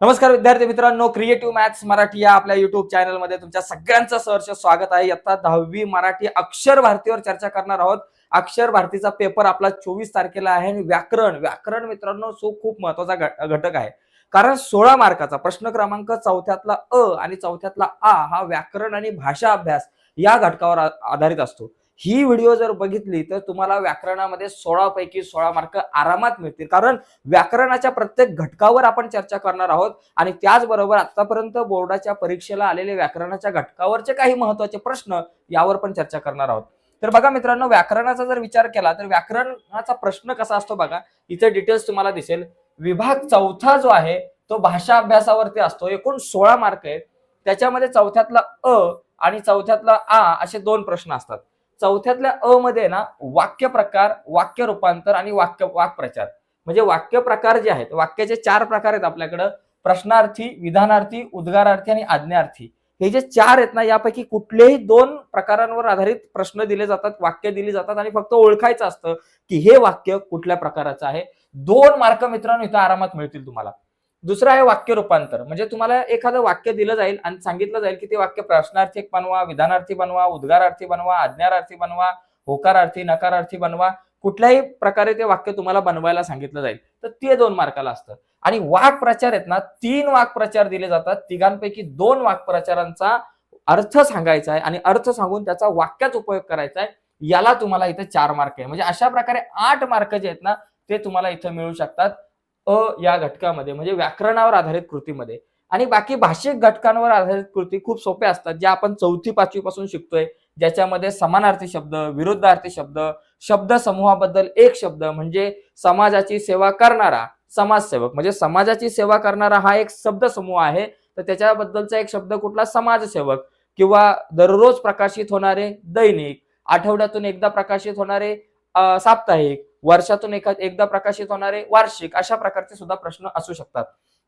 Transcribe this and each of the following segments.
नमस्कार विद्यार्थी मित्रांनो क्रिएटिव्ह मॅथ्स मराठी या आपल्या युट्यूब चॅनलमध्ये तुमच्या सगळ्यांचं सहर्ष स्वागत आहे. आता दहावी मराठी अक्षर भारतीवर चर्चा करणार आहोत. अक्षर भारतीचा पेपर आपला चोवीस तारखेला आहे आणि व्याकरण व्याकरण मित्रांनो सो खूप महत्त्वाचा घटक आहे. कारण सोळा मार्काचा प्रश्न क्रमांक चौथ्यातला अ आणि चौथ्यातला आ हा व्याकरण आणि भाषा अभ्यास या घटकावर आधारित असतो. ही व्हिडिओ जर बघितली तर तुम्हाला व्याकरणामध्ये सोळा पैकी सोळा मार्क आरामात मिळतील. कारण व्याकरणाच्या प्रत्येक घटकावर आपण चर्चा करणार आहोत आणि त्याचबरोबर आतापर्यंत बोर्डाच्या परीक्षेला आलेले व्याकरणाच्या घटकावरचे काही महत्त्वाचे प्रश्न यावर पण चर्चा करणार आहोत. तर बघा मित्रांनो व्याकरणाचा जर विचार केला तर व्याकरणाचा प्रश्न कसा असतो बघा. इथे डिटेल्स तुम्हाला दिसेल. विभाग चौथा जो आहे तो भाषा अभ्यासावरती असतो. एकूण सोळा मार्क आहेत. त्याच्यामध्ये चौथ्यातला अ आणि चौथ्यातला आ असे दोन प्रश्न असतात. चौथ्यातल्या अ मध्ये ना वाक्य प्रकार वाक्य रूपांतर आणि वाक्य वाक्प्रचार. म्हणजे वाक्य प्रकार जे आहेत वाक्याचे चार प्रकार आहेत आपल्याकडं. प्रश्नार्थी विधानार्थी उद्गारार्थी आणि आज्ञार्थी. हे जे चार आहेत ना यापैकी कुठलेही दोन प्रकारांवर आधारित प्रश्न दिले जातात वाक्य दिली जातात आणि फक्त ओळखायचं असतं की हे वाक्य कुठल्या प्रकाराचं आहे. दोन मार्क मित्रांनो इथं आरामात मिळतील तुम्हाला. दुसरं आहे वाक्य रूपांतर. म्हणजे तुम्हाला एखादं वाक्य दिलं जाईल आणि सांगितलं जाईल की ते वाक्य प्रश्नार्थी बनवा विधानार्थी बनवा उद्गारार्थी बनवा आज्ञारार्थी बनवा होकारार्थी नकारार्थी बनवा. कुठल्याही प्रकारे ते वाक्य तुम्हाला बनवायला सांगितलं जाईल. तर ते दोन मार्काला असतं. आणि वाक प्रचार आहेत ना तीन वाक प्रचार दिले जातात. तिघांपैकी दोन वाक प्रचारांचा अर्थ सांगायचा आहे आणि अर्थ सांगून त्याचा वाक्यात उपयोग करायचा आहे. याला तुम्हाला इथे चार मार्क आहे. म्हणजे अशा प्रकारे आठ मार्क जे आहेत ना ते तुम्हाला इथं मिळू शकतात. अ या घटकामध्ये म्हणजे व्याकरणावर आधारित कृतीमध्ये. आणि बाकी भाषिक घटकांवर आधारित कृती खूप सोप्या असतात ज्या आपण चौथी पाचवी पासून शिकतोय. ज्याच्यामध्ये समानार्थी शब्द विरुद्धार्थी शब्द शब्द समूहाबद्दल एक शब्द म्हणजे समाजाची सेवा करणारा समाजसेवक. म्हणजे समाजाची सेवा करणारा हा एक शब्द समूह आहे. तर त्याच्याबद्दलचा एक शब्द कुठला? समाजसेवक. किंवा दररोज प्रकाशित होणारे दैनिक आठवड्यातून एकदा प्रकाशित होणारे साप्ताहिक वर्षातून एका एकदा प्रकाशित होणारे वार्षिक अशा प्रकारचे सुद्धा प्रश्न असू शकतात.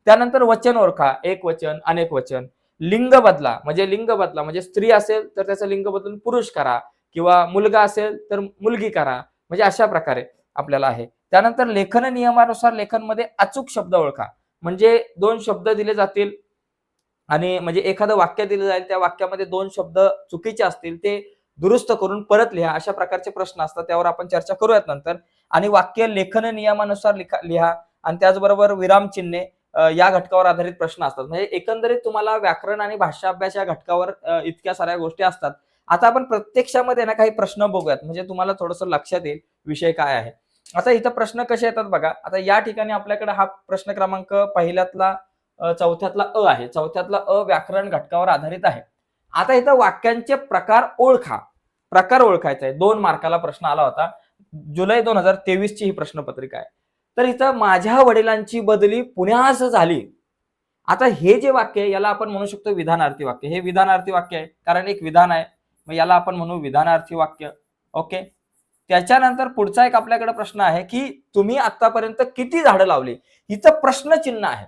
त्यानंतर वचन ओळखा एक वचन अनेक वचन. लिंग बदला म्हणजे लिंग बदला म्हणजे स्त्री असेल तर त्याचं लिंग बदलून पुरुष करा किंवा मुलगा असेल तर मुलगी करा म्हणजे अशा प्रकारे आपल्याला आहे. त्यानंतर लेखन नियमानुसार लेखनमध्ये अचूक शब्द ओळखा म्हणजे दोन शब्द दिले जातील आणि म्हणजे एखादं वाक्य दिलं जाईल त्या वाक्यामध्ये दोन शब्द चुकीचे असतील ते दुरुस्त करून परत लिहा अशा प्रकारचे प्रश्न असतात त्यावर आपण चर्चा करूयात नंतर. आणि वाक्य लेखन नियमानुसार लिखा लिहा. आणि त्याचबरोबर विराम चिन्हे या घटकावर आधारित प्रश्न असतात. म्हणजे एकंदरीत तुम्हाला व्याकरण आणि भाषा अभ्यास या घटकावर इतक्या साऱ्या गोष्टी असतात. आता आपण प्रत्यक्षामध्ये ना काही प्रश्न बघूयात. म्हणजे तुम्हाला थोडंसं लक्षात येईल विषय काय आहे. आता इथं प्रश्न कसे येतात बघा. आता या ठिकाणी आपल्याकडे हा प्रश्न क्रमांक पहिल्यातला चौथ्यातला अ आहे. चौथ्यातला अ व्याकरण घटकावर आधारित आहे. आता इथं वाक्यांचे प्रकार ओळखा. प्रकार ओळखायचा. आहे दोन मार्काला प्रश्न आला होता. जुलै दोन हजार तेवीस ची ही प्रश्नपत्रिका आहे. तर इथं माझ्या वडिलांची बदली पुण्यास झाली. आता हे जे वाक्य आहे याला आपण म्हणू शकतो विधानार्थी वाक्य. हे विधानार्थी वाक्य आहे कारण एक विधान आहे. मग याला आपण म्हणू विधानार्थी वाक्य. ओके? त्याच्यानंतर पुढचा एक आपल्याकडे प्रश्न आहे की तुम्ही आतापर्यंत किती झाडं लावली? हिचं प्रश्नचिन्ह आहे.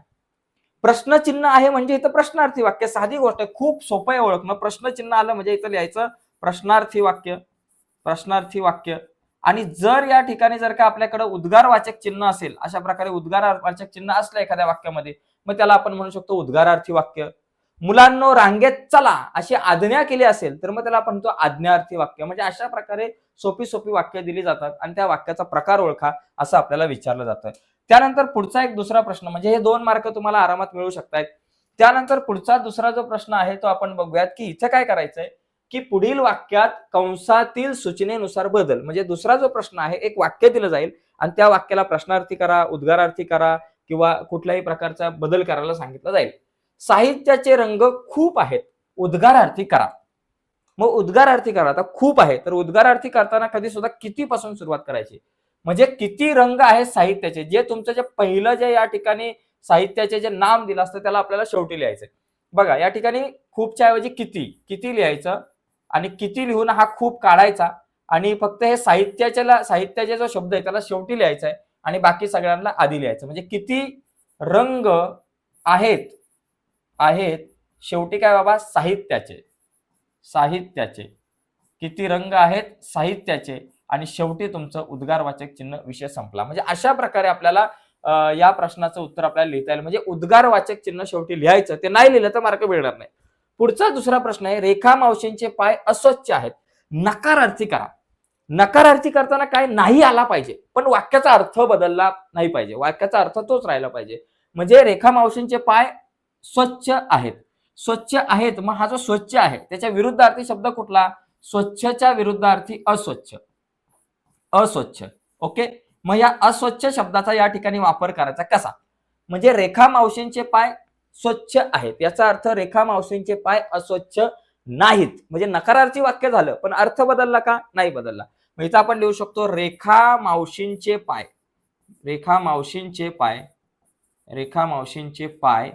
प्रश्नचिन्ह आहे म्हणजे इथं प्रश्नार्थी वाक्य. साधी गोष्ट आहे खूप सोपं आहे ओळखणं. प्रश्नचिन्ह आलं म्हणजे इथं लिहायचं प्रश्नार्थी वाक्य. प्रश्नार्थी वाक्य. आणि जर या ठिकाणी जर का आपल्याकडे उद्गारवाचक चिन्ह असेल अशा प्रकारे उद्गारवाचक चिन्ह असलं एखाद्या वाक्यामध्ये मग त्याला आपण म्हणू शकतो उद्गारार्थी वाक्य. मुलांनो रांगेत चला अशी आज्ञा केली असेल तर मग त्याला आपण म्हणतो आज्ञार्थी वाक्य. म्हणजे अशा प्रकारे सोपी सोपी वाक्य दिली जातात आणि त्या वाक्याचा प्रकार ओळखा असं आपल्याला विचारलं जातं. त्यानंतर पुढचा एक दुसरा प्रश्न म्हणजे हे दोन मार्क तुम्हाला आरामात मिळू शकतात त्यानंतर पुढचा दुसरा जो प्रश्न आहे तो आपण बघूयात की इथं काय करायचंय? की पुढील वाक्यात कंसातील सूचनेनुसार बदल. म्हणजे दुसरा जो प्रश्न आहे एक वाक्य दिलं जाईल आणि त्या वाक्याला प्रश्नार्थी करा उद्गारार्थी करा किंवा कुठल्याही प्रकारचा बदल करायला सांगितलं जाईल. साहित्याचे रंग खूप आहेत उद्गारार्थी करा. मग उद्गारार्थी करा आता खूप आहे तर उद्गारार्थी करताना कधी सुद्धा किती पासून सुरुवात करायची? म्हणजे किती रंग आहेत साहित्याचे? जे तुमचं जे पहिलं जे या ठिकाणी साहित्याचे जे नाम दिलं असतं त्याला आपल्याला शेवटी लिहायचं बघा या ठिकाणी खूपच्या ऐवजी किती? किती लिहायचं? आणि किती लिहून हा खूप काढायचा. आणि फक्त हे साहित्याच्या साहित्याचा जो शब्द आहे त्याला शेवटी लिहायचा आहे आणि बाकी सगळ्यांना आधी लिहायचं म्हणजे किती रंग आहेत आहेत शेवटी काय बाबा? साहित्याचे. साहित्याचे. किती रंग आहेत? साहित्याचे. आणि शेवटी तुमचं उद्गारवाचक चिन्ह विषय संपला. म्हणजे अशा प्रकारे आपल्याला या प्रश्नाचं उत्तर आपल्याला लिहिता येईल. म्हणजे उद्गारवाचक चिन्ह शेवटी लिहायचं. ते नाही लिहिलं तर मार्क मिळणार नाही. पुढचा दुसरा प्रश्न आहे रेखा मावशींचे पाय अस्वच्छ आहेत. नकारार्थी करा. नकारार्थी करताना काय नाही आला पाहिजे पण वाक्याचा अर्थ बदलला नाही पाहिजे. वाक्याचा अर्थ तोच राहिला पाहिजे. म्हणजे रेखा मावशींचे पाय स्वच्छ आहेत. स्वच्छ आहेत मग हा जो स्वच्छ आहे त्याच्या विरुद्धार्थी शब्द कुठला? स्वच्छच्या विरुद्धार्थी अस्वच्छ. अस्वच्छ. ओके? मग या अस्वच्छ शब्दाचा या ठिकाणी वापर करायचा कसा? म्हणजे रेखा मावशींचे पाय स्वच्छ आहेत. याचा अर्थ रेखा मावशींचे पाय अस्वच्छ नाहीत. म्हणजे नकारार्थी वाक्य झालं पण अर्थ बदलला का? नाही बदलला. मग इथं आपण लिहू शकतो रेखा मावशींचे पाय. रेखा मावशींचे पाय रेखा मावशींचे पाय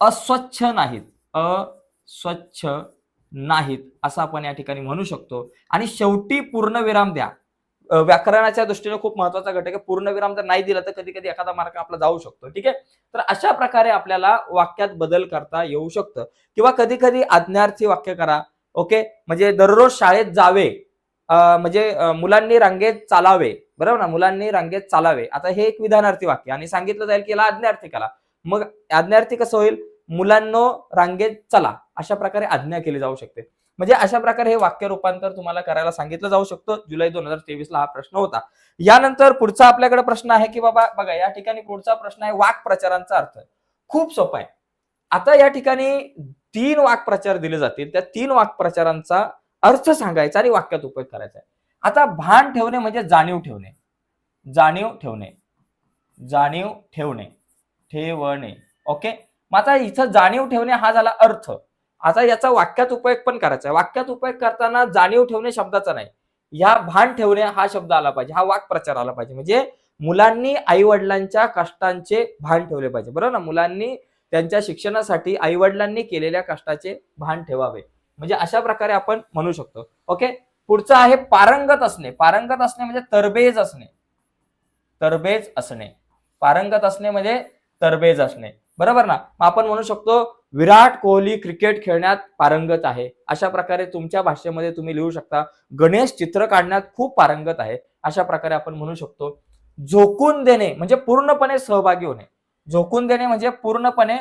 अस्वच्छ नाहीत. अस्वच्छ नाहीत असं आपण या ठिकाणी म्हणू शकतो. आणि शेवटी पूर्णविराम द्या. व्याकरणाच्या दृष्टीने खूप महत्त्वाचा घटक आहे. पूर्णविराम जर नाही दिला तर कधी कधी एखादा मार्क आपला जाऊ शकतो. ठीक आहे? तर अशा प्रकारे आपल्याला वाक्यात बदल करता येऊ शकतं. किंवा कधी कधी आज्ञार्थी वाक्य करा. ओके? म्हणजे दररोज शाळेत जावे. म्हणजे मुलांनी रांगेत चालावे. बरोबर ना? मुलांनी रांगेत चालावे. आता हे एक विधानार्थी वाक्य. आणि सांगितलं जाईल की याला आज्ञार्थी करा. मग आज्ञार्थी कसं होईल? मुलांनो रांगेत चला. अशा प्रकारे आज्ञा केली जाऊ शकते. म्हणजे अशा प्रकारे हे वाक्य रूपांतर तुम्हाला करायला सांगितलं जाऊ शकतं. जुलै दोन हजार तेवीस ला हा प्रश्न होता. यानंतर पुढचा आपल्याकडे प्रश्न आहे की बाबा बघा या ठिकाणी पुढचा प्रश्न आहे वाक प्रचारांचा अर्थ. खूप सोपा आहे. आता या ठिकाणी तीन वाक प्रचार दिले जातील. त्या तीन वाक प्रचारांचा अर्थ सांगायचा आणि वाक्यात उपयोग करायचा आहे. आता भान ठेवणे म्हणजे जाणीव ठेवणे. जाणीव ठेवणे. जाणीव ठेवणे. ठेवणे. ओके? मग आता इथं जाणीव ठेवणे हा झाला अर्थ. आता याचा वाक्यात उपयोग पण करायचा आहे. वाक्यात उपयोग करताना जाणीव ठेवणे शब्दाचा नाही. ह्या भान ठेवणे हा शब्द आला पाहिजे. हा वाक प्रचार आला पाहिजे. म्हणजे मुलांनी आई वडिलांच्या कष्टांचे भान ठेवले पाहिजे. बरोबर ना? मुलांनी त्यांच्या शिक्षणासाठी आई वडिलांनी केलेल्या कष्टाचे भान ठेवावे. म्हणजे अशा प्रकारे आपण म्हणू शकतो. ओके? पुढचं आहे पारंगत असणे. पारंगत असणे म्हणजे तरबेज असणे. तरबेज असणे. पारंगत असणे म्हणजे तरबेज असणे. बरोबर ना? आपण म्हणू शकतो विराट कोहली क्रिकेट खेळण्यात पारंगत आहे. अशा प्रकारे तुमच्या भाषेमध्ये तुम्ही लिहू शकता गणेश चित्र काढण्यात खूप पारंगत आहे. अशा प्रकारे आपण म्हणू शकतो झोकून देणे म्हणजे पूर्णपणे सहभागी होणे. झोकून देणे म्हणजे पूर्णपणे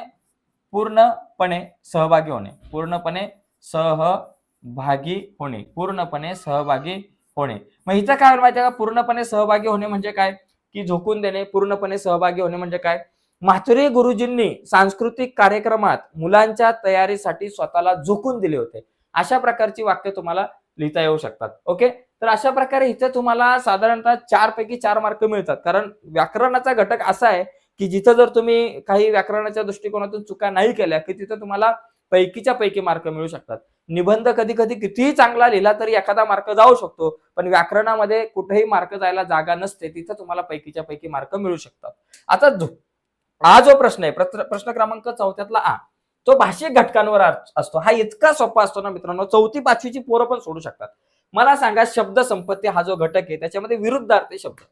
पूर्णपणे सहभागी होणे. पूर्णपणे सहभागी होणे. पूर्णपणे सहभागी होणे. मग इथं काय माहिती का? पूर्णपणे सहभागी होणे म्हणजे काय? की झोकून देणे पूर्णपणे सहभागी होणे म्हणजे काय? म्हात्रे गुरुजींनी सांस्कृतिक कार्यक्रमात मुलांच्या तयारीसाठी स्वतःला झोकून दिले होते. अशा प्रकारची वाक्य तुम्हाला लिहिता येऊ शकतात. ओके? तर अशा प्रकारे इथे तुम्हाला साधारणतः चार पैकी चार मार्क मिळतात. कारण व्याकरणाचा घटक असा आहे की जिथं जर तुम्ही काही व्याकरणाच्या दृष्टिकोनातून चुका नाही केल्या की तिथं तुम्हाला पैकीच्या पैकी मार्क मिळू शकतात. निबंध कधी कधी कितीही चांगला लिहिला तरी एखादा मार्क जाऊ शकतो पण व्याकरणामध्ये कुठेही मार्क जायला जागा नसते तिथं तुम्हाला पैकीच्या पैकी मार्क मिळू शकतात. आता हा जो प्रश्न आहे प्रश्न क्रमांक चौथ्यातला आ तो भाषिक घटकांवर असतो. हा इतका सोपा असतो ना मित्रांनो चौथी पाचवीची पोरं पण सोडू शकतात. मला सांगा शब्द संपत्ती हा जो घटक आहे त्याच्यामध्ये विरुद्धार्थी शब्द.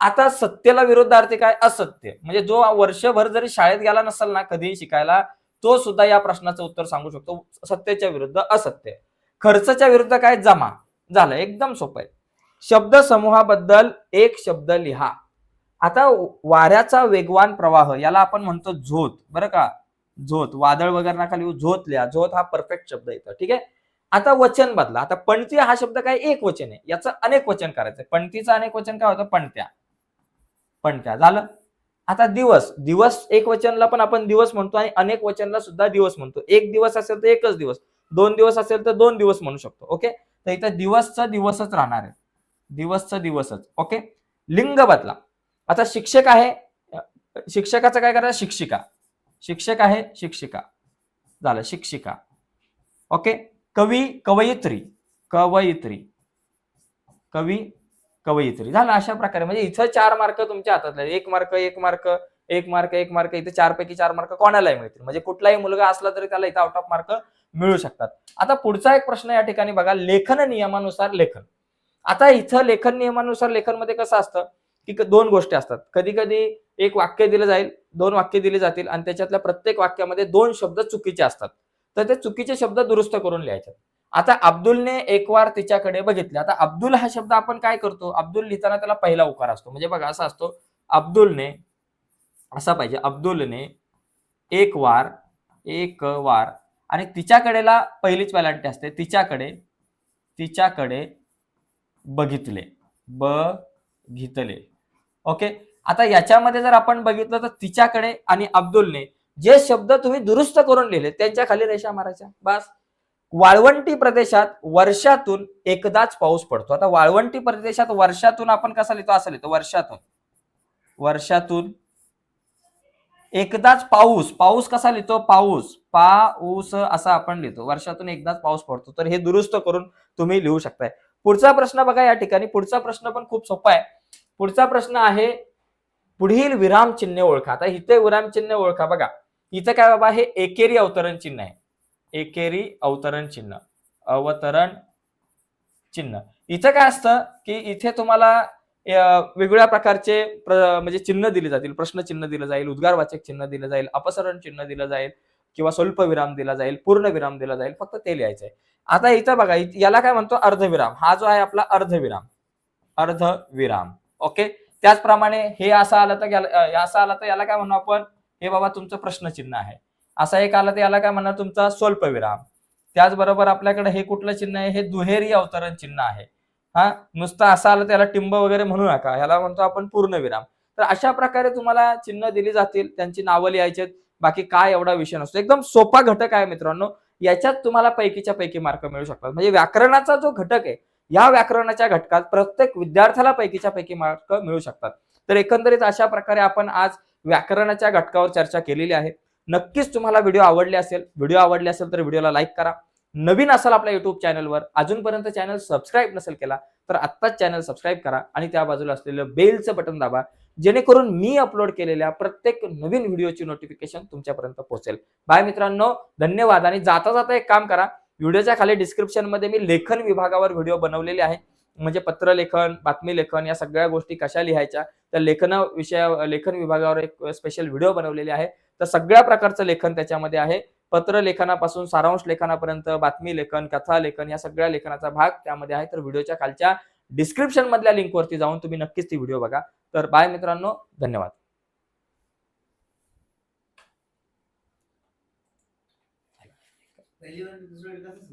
आता सत्यला विरुद्धार्थी काय? असत्य. म्हणजे जो वर्षभर जरी शाळेत गेला नसेल ना कधीही शिकायला तो सुद्धा या प्रश्नाचं उत्तर सांगू शकतो. सत्याच्या विरुद्ध असत्य. खर्चच्या विरुद्ध काय? जमा. झालं. एकदम सोपं आहे. शब्द समूहाबद्दल एक शब्द लिहा. आता वाऱ्याचा वेगवान प्रवाह याला आपण म्हणतो झोत. बरं का? झोत. वादळ वगैरे नका झोत लिहा झोत हा परफेक्ट शब्द येतो ठीक आहे? आता वचन बदला. आता पणती हा शब्द काय? एक वचन आहे. याचं अनेक वचन करायचं पणतीचं अनेक वचन काय होतं? पणत्या. पणत्या. झालं? आता दिवस. दिवस एक वचनला पण आपण दिवस म्हणतो आणि अनेक वचनला सुद्धा दिवस म्हणतो. एक दिवस असेल तर एकच दिवस. दोन दिवस असेल तर दोन दिवस म्हणू शकतो. ओके? तर इथं दिवसचा दिवसच राहणार आहे. दिवसचा दिवसच. ओके? लिंग बदला. आता शिक्षक आहे शिक्षकाचं काय करायचं? शिक्षिका. शिक्षक आहे शिक्षिका. झालं शिक्षिका. ओके कवी कवयित्री. कवयित्री. कवी कवयित्री. झालं अशा प्रकारे. म्हणजे इथं चार मार्क तुमच्या हातातले एक मार्क एक मार्क एक मार्क एक मार्क. इथे चार पैकी चार मार्क कोणालाही मिळतील. म्हणजे कुठलाही मुलगा असला तरी त्याला इथं आउट ऑफ मार्क मिळू शकतात. आता पुढचा एक प्रश्न या ठिकाणी बघा. लेखन नियमानुसार लेखन. आता इथं लेखन नियमानुसार लेखनमध्ये कसं असतं? की क- दोन गोष्टी असतात. कधी कधी एक वाक्य दिलं जाईल दोन वाक्य दिली जातील आणि त्याच्यातल्या प्रत्येक वाक्यामध्ये दोन शब्द चुकीचे असतात. तर ते चुकीचे शब्द दुरुस्त करून लिहायचे. आता अब्दुलने एक वार तिच्याकडे बघितले. आता अब्दुल हा शब्द आपण काय करतो? अब्दुल लिहिताना त्याला पहिला उकार असतो. म्हणजे बघा असा असतो. अब्दुलने असा पाहिजे. अब्दुलने एक वार एक वार आणि तिच्याकडेला पहिलीच वेलांटी असते. तिच्याकडे तिच्याकडे बघितले. बघितले. ओके? आता याच्यामध्ये जर आपण बघितलं तर तिच्याकडे आणि अब्दुलने जे शब्द तुम्ही दुरुस्त करून लिहिले त्यांच्या खाली रेषा मारायच्या. बस. वाळवंटी प्रदेशात वर्षातून एकदाच पाऊस पडतो. आता वाळवंटी प्रदेशात वर्षातून आपण कसा लिहितो? असं लिहितो. वर्षातून. वर्षातून एकदाच पाऊस. पाऊस कसा लिहितो? पाऊस. पाऊस असा आपण लिहितो. वर्षातून एकदाच पाऊस पडतो. तर हे दुरुस्त करून तुम्ही लिहू शकताय. पुढचा प्रश्न बघा या ठिकाणी. पुढचा प्रश्न पण खूप सोपा आहे. पुढचा प्रश्न आहे पुढील विरामचिन्ह ओळखा. आता इथे विरामचिन्ह ओळखा. बघा इथं काय बाबा हे एकेरी अवतरण चिन्ह आहे. एकेरी अवतरण चिन्ह अवतरण चिन्ह. इथं काय असतं की इथे तुम्हाला वेगवेगळ्या प्रकारचे प्र- म्हणजे चिन्ह दिले जातील. प्रश्न चिन्ह दिलं जाईल उद्गारवाचक चिन्ह दिलं जाईल अपसरण चिन्ह दिलं जाईल किंवा स्वल्प विराम दिला जाईल पूर्ण विराम दिला जाईल फक्त ते लिहायचंय आता इथं बघा याला काय म्हणतो? अर्धविराम. हा जो आहे आपला अर्धविराम. अर्धविराम. ओके त्याचप्रमाणे हे असं आलं तर याला असं आलं तर याला काय म्हणू आपण? हे बाबा तुमचं प्रश्नचिन्ह आहे. असा एक आलं तर याला काय म्हणणार? तुमचा स्वल्पविराम. त्याचबरोबर आपल्याकडे हे कुठलं चिन्ह आहे? हे दुहेरी अवतरण चिन्ह आहे. हा? नुसतं असं आलं तर याला टिंब वगैरे म्हणू नका. ह्याला म्हणतो आपण पूर्णविराम. तर अशा प्रकारे तुम्हाला चिन्ह दिली जातील. त्यांची नावं लिहायची बाकी काय एवढा विषय नसतो. एकदम सोपा घटक आहे मित्रांनो. याच्यात तुम्हाला पैकीच्या पैकी मार्क मिळू शकतात. म्हणजे व्याकरणाचा जो घटक आहे या व्याकरणाच्या घटकात प्रत्येक विद्यार्थ्याला पैकीच्या पैकी मार्क मिळू शकतात. तर एकंदरीत अशा प्रकारे आपण आज व्याकरणाच्या घटकावर चर्चा केलेली आहे. नक्कीच तुम्हाला व्हिडिओ आवडले असेल व्हिडिओ आवडले असेल तर व्हिडिओला लाईक करा. नवीन असाल आपल्या युट्यूब चॅनलवर अजूनपर्यंत चॅनल सबस्क्राईब नसेल केला तर आत्ताच चॅनल सबस्क्राईब करा आणि त्या बाजूला असलेलं बेलचं बटन दाबा जेणेकरून मी अपलोड केलेल्या प्रत्येक नवीन व्हिडिओची नोटिफिकेशन तुमच्यापर्यंत पोहोचेल. बाय मित्रांनो धन्यवाद आणि जाता जाता एक काम करा. व्हिडिओच्या खाली डिस्क्रिप्शनमध्ये मी लेखन विभागावर व्हिडिओ बनवलेले आहे. म्हणजे पत्रलेखन बातमी लेखन या सगळ्या गोष्टी कशा लिहायच्या? त्या लेखन विषया लेखन विभागावर एक स्पेशल व्हिडिओ बनवलेले आहे. तर सगळ्या प्रकारचं लेखन त्याच्यामध्ये आहे. पत्र लेखनापासून सारांश लेखनापर्यंत बातमी लेखन कथा लेखन या सगळ्या लेखनाचा भाग त्यामध्ये आहे. तर व्हिडिओच्या खालच्या डिस्क्रिप्शन मधल्या लिंकवरती जाऊन तुम्ही नक्कीच ती व्हिडिओ बघा. तर बाय मित्रांनो धन्यवाद. पहिली वर दुसरं एकदाच